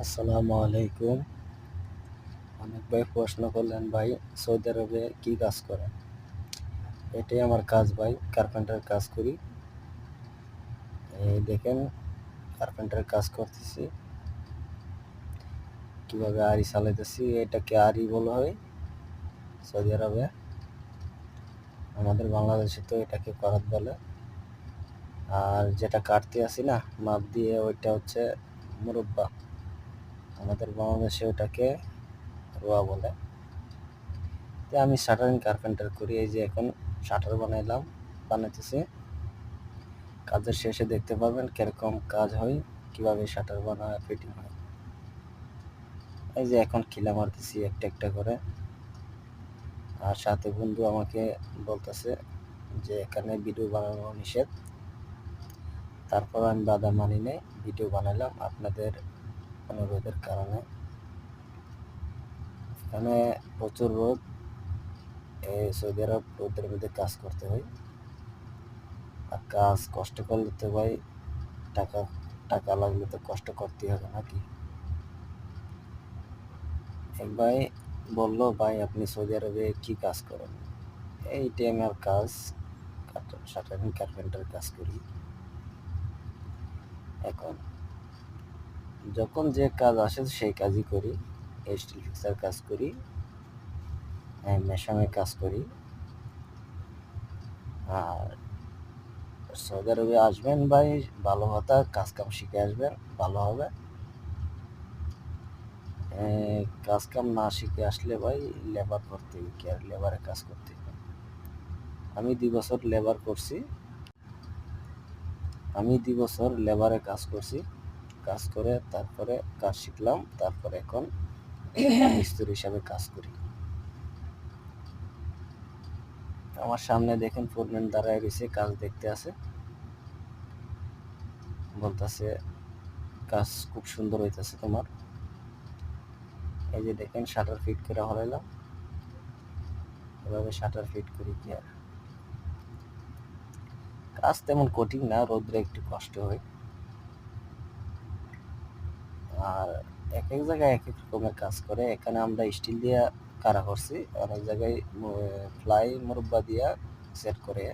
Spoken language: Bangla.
আসসালামু আলাইকুম। অনেক ভাই প্রশ্ন করলেন, ভাই, সৌদি আরবে কি কাজ করেন? এটাই আমার কাজ, ভাই, কার্পেন্টার কাজ করি। এই দেখেন কার্পেন্টার কাজ করতেছি। কীভাবে আড়ি চালাইতেছি, এটাকে আড়ি বলা হয় সৌদি আরবে। আমাদের বাংলাদেশে তো এটাকে করাত বলে। আর যেটা কাটতে আসি না, মাপ দিয়ে ওইটা হচ্ছে মুরব্বা। আমাদের বাংলাদেশে ওটাকে রোয়া বলে। তো আমি শাটারিং কার্পেন্টার করি, এই যে এখন শাটার বানাইলাম, বানাইতেছি। কাজের শেষে দেখতে পাবেন কীরকম কাজ হয়, কীভাবে শাটার বানায় ফিটিং হয়। এই যে এখন খিলা মারতেছি একটা একটা করে। আর সাথে বন্ধু আমাকে বলতেছে যে এখানে ভিডিও বানানো নিষেধ। তারপর আমি বাধা মানি নেই ভিডিও বানালাম আপনাদের অনুরোধের কারণে। এখানে প্রচুর রোদ। এই সৌদি আরব রোদের মধ্যে কাজ করতে হয়। আর কাজ কষ্ট করলে তো ভাই টাকা টাকা লাগলে তো কষ্ট করতেই হবে নাকি? ভাই বলল, ভাই, আপনি সৌদি আরবে কি কাজ করেন? এইটাই আমার কাজ শাটারিং কার্পেন্টার কাজ করি। এখন যখন যে কাজ আসে সেই কাজই করি স্টিল ফিক্সার কাজ করি মেশামে কাজ করি। আর সৌদি আরবে আসবেন ভাই, ভালো কথা কাজ কাম শিখে আসবেন, ভালো হবে। কাজ কাম না শিখে আসলে ভাই লেবার করতে কি আর লেবারে কাজ করতে আমি দুই বছর লেবার করছি। আমি দুই বছর লেবারে কাজ করছি। কাজ করে, তারপরে কাজ শিখলাম, তারপরে এখন মিস্ত্রি হিসাবে কাজ করি। আমার সামনে দেখেন ফোরম্যান দাঁড়ায় রয়েছে, কাজ দেখতে আছে। বলতেছে, কাজ খুব সুন্দর হইতেছে তোমার। এই যে দেখেন শাটার ফিট করে হলাইলাম। এভাবে শাটার ফিট করি কি আর। কাজ তেমন কঠিন না, রোদ্রে একটু কষ্ট হয়। আর এক এক জায়গায় এক এক রকমের কাজ করে। এখানে আমরা স্টিল দিয়ে কারা করছি, অনেক জায়গায় ফ্লাই মুরব্বা দিয়া সেট করে।